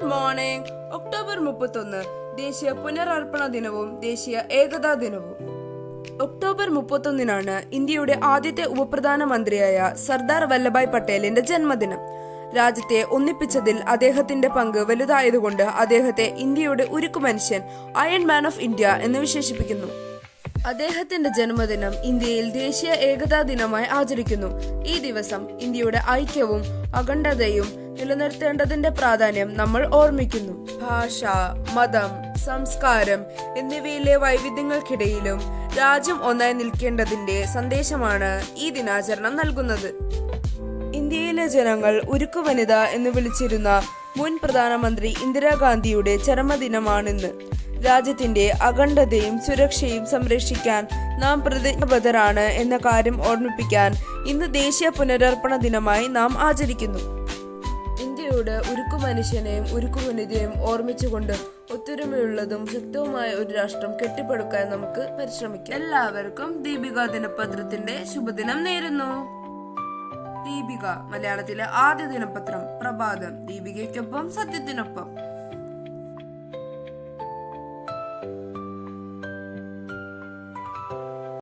Good morning October മുപ്പത്തൊന്ന് ദേശീയ പുനരർപ്പണ ദിനവും ദേശീയ ഏകതാ ദിനവും. ഒക്ടോബർ മുപ്പത്തൊന്നിനാണ് ഇന്ത്യയുടെ ആദ്യത്തെ ഉപപ്രധാനമന്ത്രിയായ സർദാർ വല്ലഭായ് പട്ടേലിന്റെ ജന്മദിനം. രാജ്യത്തെ ഒന്നിപ്പിച്ചതിൽ അദ്ദേഹത്തിന്റെ പങ്ക് വലുതായതുകൊണ്ട് അദ്ദേഹത്തെ ഇന്ത്യയുടെ ഉരുക്കു മനുഷ്യൻ അയൺ മാൻ ഓഫ് ഇന്ത്യ എന്ന് വിശേഷിപ്പിക്കുന്നു. അദ്ദേഹത്തിന്റെ ജന്മദിനം ഇന്ത്യയിൽ ദേശീയ ഏകതാ ദിനമായി ആചരിക്കുന്നു. ഈ ദിവസം ഇന്ത്യയുടെ ഐക്യവും അഖണ്ഡതയും നിലനിർത്തേണ്ടതിന്റെ പ്രാധാന്യം നമ്മൾ ഓർമ്മിക്കുന്നു. ഭാഷ മതം സംസ്കാരം എന്നിവയിലെ വൈവിധ്യങ്ങൾക്കിടയിലും രാജ്യം ഒന്നായി നിൽക്കേണ്ടതിന്റെ സന്ദേശമാണ് ഈ ദിനാചരണം നൽകുന്നത്. ഇന്ത്യയിലെ ജനങ്ങൾ ഉരുക്കു വനിത എന്ന് വിളിച്ചിരുന്ന മുൻ പ്രധാനമന്ത്രി ഇന്ദിരാഗാന്ധിയുടെ ചരമദിനമാണിന്ന്. രാജ്യത്തിന്റെ അഖണ്ഡതയും സുരക്ഷയും സംരക്ഷിക്കാൻ നാം പ്രതിജ്ഞബദ്ധരാണ് എന്ന കാര്യം ഓർമ്മിപ്പിക്കാൻ ഇന്ന് ദേശീയ പുനരർപ്പണ ദിനമായി നാം ആചരിക്കുന്നു. അമ്മയോട് ഉരുക്കു മനുഷ്യനെയും ഉരുക്കു വനിതയെയും ഓർമ്മിച്ചുകൊണ്ട് ഒത്തൊരുമയുള്ളതും ശക്തവുമായ ഒരു രാഷ്ട്രം കെട്ടിപ്പടുക്കാൻ നമുക്ക് പരിശ്രമിക്കാം. എല്ലാവർക്കും ദീപിക ദിനപത്രത്തിന്റെ ശുഭദിനം നേരുന്നു. ദീപിക മലയാളത്തിലെ ആദ്യ ദിനപത്രം പ്രഭാതം ദീപികയ്ക്കൊപ്പം സത്യത്തിനൊപ്പം.